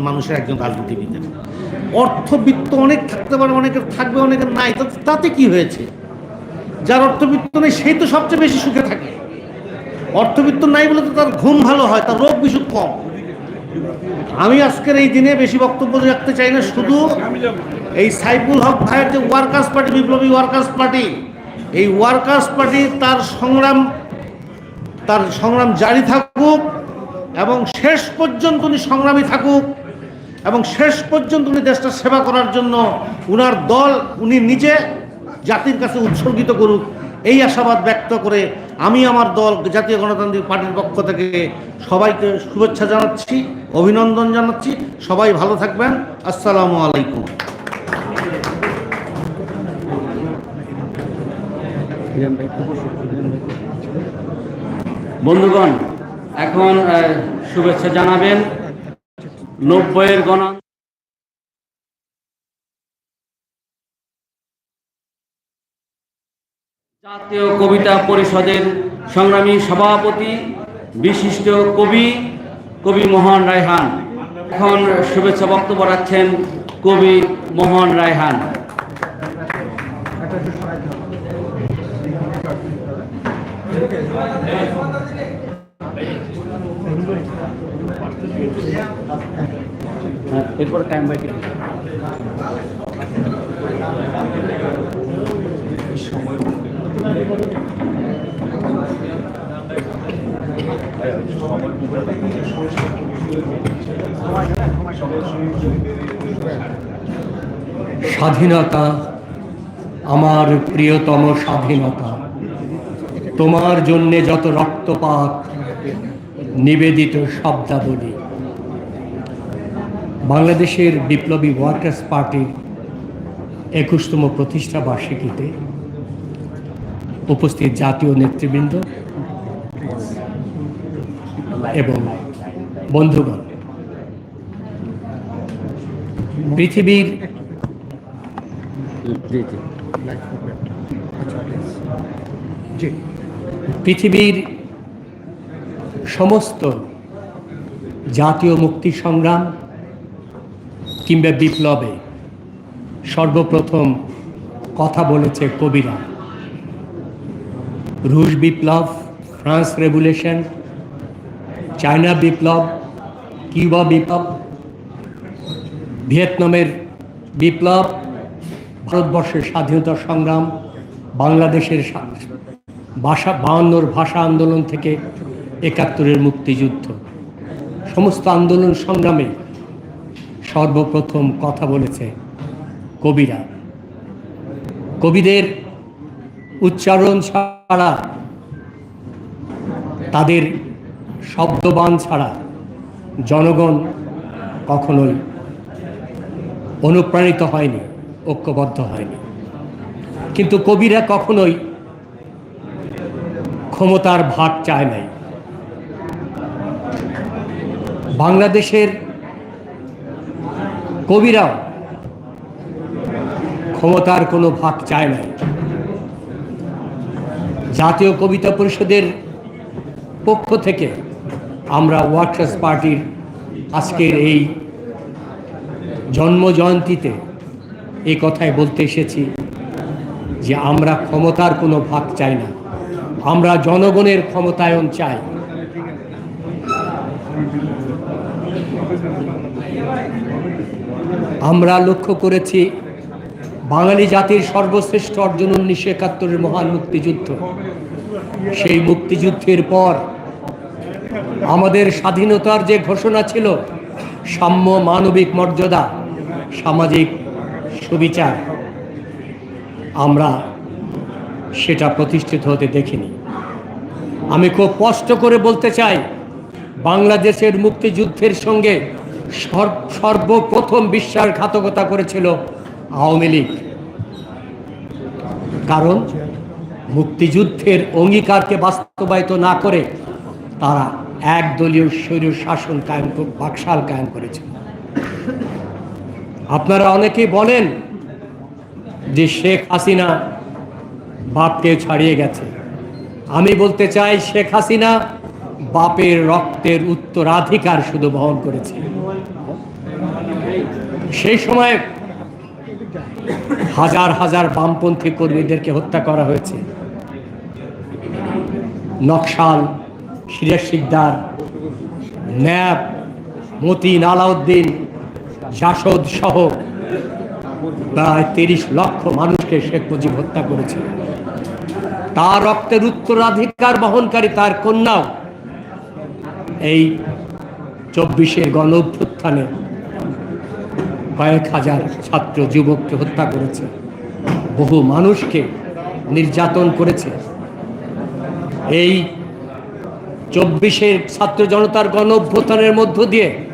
মানুষের একজন রাজনীতিবিদের অর্থবিত্ত অনেক থাকতে পারে, অনেকের থাকবে, অনেকের নাই। তাতে- কি হয়েছে? যার অর্থবিত্ত নেই, সেই তো সবচেয়ে বেশি সুখে থাকে। অর্থবিত্ত নাই বলে তো তার ঘুম ভালো হয়, তার রোগ বিসুখ কম। আমি আজকের এই দিনে বেশি বক্তব্য রাখতে চাই না, শুধু এই সাইফুল হক ভাইয়ের যে Workers Party, Biplobi Workers Party, এই ওয়ার্কার্স পার্টি তার সংগ্রাম তার সংগ্রাম জারি থাকুক এবং শেষ পর্যন্ত উনি সংগ্রামী থাকুক। এবং শেষ পর্যন্ত উনি দেশটা সেবা করার জন্য উনার দল, উনি নিজে জাতির কাছে উৎসর্গিত করুক, এই আশাবাদ ব্যক্ত করে আমি আমার দল, জাতীয় গণতান্ত্রিক পার্টির পক্ষ থেকে সবাইকে শুভেচ্ছা জানাচ্ছি, অভিনন্দন জানাচ্ছি। সবাই ভালো থাকবেন। আসসালামু আলাইকুম। বন্ধুগণ, এখন শুভেচ্ছা জানাবেন। নব্বইয়ের গণা। জাতীয় কবিতা পরিষদের সংগ্রামী সভাপতি বিশিষ্ট কবি কবি মোহন রায়হান। এখন শুভেচ্ছা বক্তব্য রাখছেন কবি মোহন রায়হান। হ্যাঁ, এরপর টাইম বাইকে স্বাধীনতা আমার প্রিয়তম স্বাধীনতা তোমার জন্যে যত রক্তপাত নিবেদিত শব্দাবলী। বাংলাদেশের বিপ্লবী ওয়ার্কার্স পার্টির একুশতম প্রতিষ্ঠা বার্ষিকীতে উপস্থিত জাতীয় নেতৃবৃন্দ এবং বন্ধুগণ, পৃথিবীর পৃথিবীর সমস্ত জাতীয় মুক্তি সংগ্রাম কিংবা বিপ্লবে সর্বপ্রথম কথা বলেছে কবিরা। রুশ বিপ্লব, ফ্রান্স রেভুলেশন, চায়না বিপ্লব, কিউবা বিপ্লব, ভিয়েতনামের বিপ্লব, ভারতবর্ষের স্বাধীনতা সংগ্রাম, বাংলাদেশের ভাষা বায়ান্নর ভাষা আন্দোলন থেকে একাত্তরের মুক্তিযুদ্ধ। সমস্ত আন্দোলন সংগ্রামে সর্বপ্রথম কথা বলেছে কবিরা। কবিদের উচ্চারণ ছাড়া, তাদের শব্দবান ছাড়া জনগণ কখনোই অনুপ্রাণিত হয়নি, ঐক্যবদ্ধ হয়নি। কিন্তু কবিরা কখনোই ক্ষমতার ভাগ চায় নাই। বাংলাদেশের কবিরাও ক্ষমতার কোনো ভাগ চায় নাই জাতীয় কবিতা পরিষদের পক্ষ থেকে আমরা ওয়ার্কার্স পার্টির আজকের এই জন্ম জয়ন্তীতে এই বলতে এসেছি যে আমরা ক্ষমতার কোনো ভাগ চাই না। আমরা জনগণের ক্ষমতায়ন চাই। আমরা লক্ষ্য করেছি বাঙালি জাতির সর্বশ্রেষ্ঠ অর্জন উনিশশো একাত্তরের মহান মুক্তিযুদ্ধ। সেই মুক্তিযুদ্ধের পর আমাদের স্বাধীনতার যে ঘোষণা ছিল, সাম্য মানবিক মর্যাদা, সামাজিক সুবিচার, আমরা সেটা প্রতিষ্ঠিত হতে দেখিনি। আমি খুব কষ্ট করে বলতে চাই বাংলাদেশের মুক্তিযুদ্ধের সঙ্গে সর- সর্বপ্রথম বিশ্বাসঘাতকতা করেছিল আওয়ামী লীগ। কারণ মুক্তিযুদ্ধের অঙ্গীকারকে বাস্তবায়িত না করে তারা একদলীয় শরীর শাসন কায়েম বাকশাল কায়েম করেছিল। আপনারা অনেকেই বলেন যে শেখ হাসিনা বাপকে ছাড়িয়ে গেছে। আমি বলতে চাই শেখ হাসিনা বাপের রক্তের উত্তরাধিকার শুধু বহন করেছে। সেই সময় হাজার হাজার বামপন্থী কর্মীদেরকে হত্যা করা হয়েছে। নকশাল সিরাজ শিকদার ন্যাপ মতিন আলাউদ্দিন, জাসদ সহ প্রায় তিরিশ লক্ষ মানুষকে শেখ মুজিব হত্যা করেছে। তার রক্তের উত্তরাধিকার বহনকারী তার কন্যাও এই চব্বিশে গণ অভ্যুত্থানে কয়েক হাজার ছাত্র যুবককে হত্যা করেছে। বহু মানুষকে নির্যাতন করেছে। এই চব্বিশের ছাত্র জনতার গণ অভ্যুত্থানের মধ্য দিয়ে